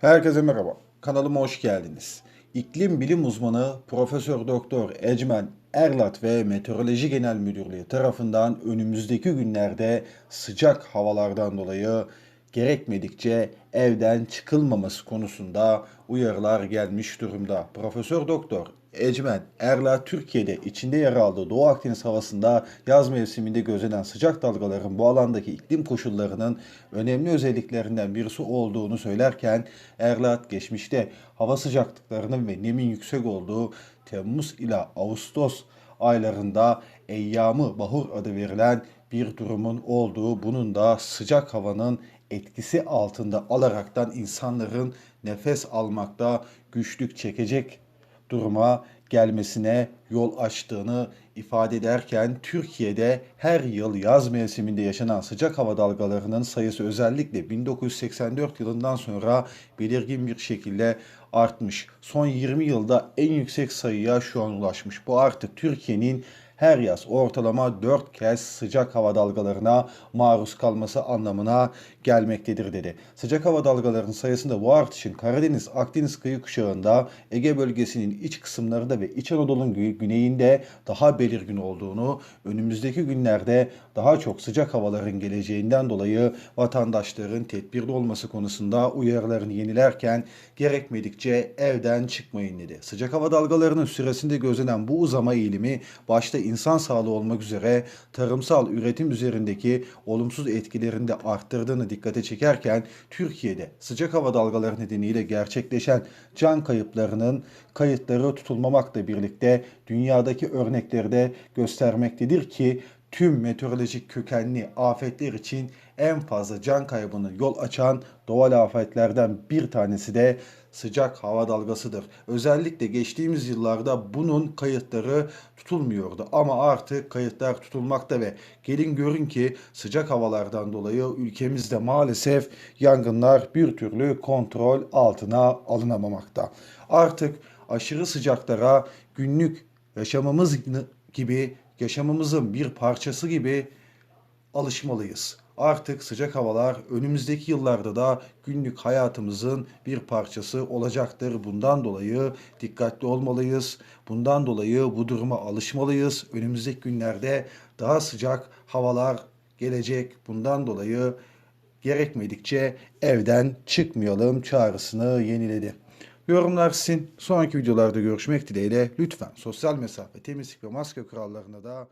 Herkese merhaba. Kanalıma hoş geldiniz. İklim bilim uzmanı Profesör Doktor Ecmen Erlat ve Meteoroloji Genel Müdürlüğü tarafından önümüzdeki günlerde sıcak havalardan dolayı gerekmedikçe evden çıkılmaması konusunda uyarılar gelmiş durumda. Profesör Doktor Ecmen Erla Türkiye'de içinde yer aldığı Doğu Akdeniz havasında yaz mevsiminde gözlenen sıcak dalgaların bu alandaki iklim koşullarının önemli özelliklerinden birisi olduğunu söylerken Erlat geçmişte hava sıcaklıklarının ve nemin yüksek olduğu Temmuz ila Ağustos aylarında eyyamı bahur adı verilen bir durumun olduğu, bunun da sıcak havanın etkisi altında alaraktan insanların nefes almakta güçlük çekecek duruma gelmesine yol açtığını ifade ederken Türkiye'de her yıl yaz mevsiminde yaşanan sıcak hava dalgalarının sayısı özellikle 1984 yılından sonra belirgin bir şekilde artmış. Son 20 yılda en yüksek sayıya şu an ulaşmış. Bu artık Türkiye'nin her yaz ortalama 4 kez sıcak hava dalgalarına maruz kalması anlamına gelmektedir dedi. Sıcak hava dalgalarının sayısında bu artışın Karadeniz, Akdeniz kıyı kuşağında, Ege bölgesinin iç kısımlarında ve İç Anadolu'nun gü- güneyinde daha belirgin olduğunu, önümüzdeki günlerde daha çok sıcak havaların geleceğinden dolayı vatandaşların tedbirli olması konusunda uyarılarını yenilerken gerekmedikçe evden çıkmayın dedi. Sıcak hava dalgalarının süresinde gözlenen bu uzama eğilimi başta insan sağlığı olmak üzere tarımsal üretim üzerindeki olumsuz etkilerini de arttırdığını dikkate çekerken Türkiye'de sıcak hava dalgaları nedeniyle gerçekleşen can kayıplarının kayıtları tutulmamakla birlikte dünyadaki örnekleri de göstermektedir ki tüm meteorolojik kökenli afetler için en fazla can kaybını yol açan doğal afetlerden bir tanesi de sıcak hava dalgasıdır. Özellikle geçtiğimiz yıllarda bunun kayıtları tutulmuyordu ama artık kayıtlar tutulmakta ve gelin görün ki sıcak havalardan dolayı ülkemizde maalesef yangınlar bir türlü kontrol altına alınamamakta. Artık aşırı sıcaklara günlük yaşamımız gibi yaşamımızın bir parçası gibi alışmalıyız. Artık sıcak havalar önümüzdeki yıllarda da günlük hayatımızın bir parçası olacaktır. Bundan dolayı dikkatli olmalıyız. Bundan dolayı bu duruma alışmalıyız. Önümüzdeki günlerde daha sıcak havalar gelecek. Bundan dolayı gerekmedikçe evden çıkmayalım çağrısını yeniledi. Yorumlar sizin. Sonraki videolarda görüşmek dileğiyle lütfen sosyal mesafe, temizlik ve maske kurallarına da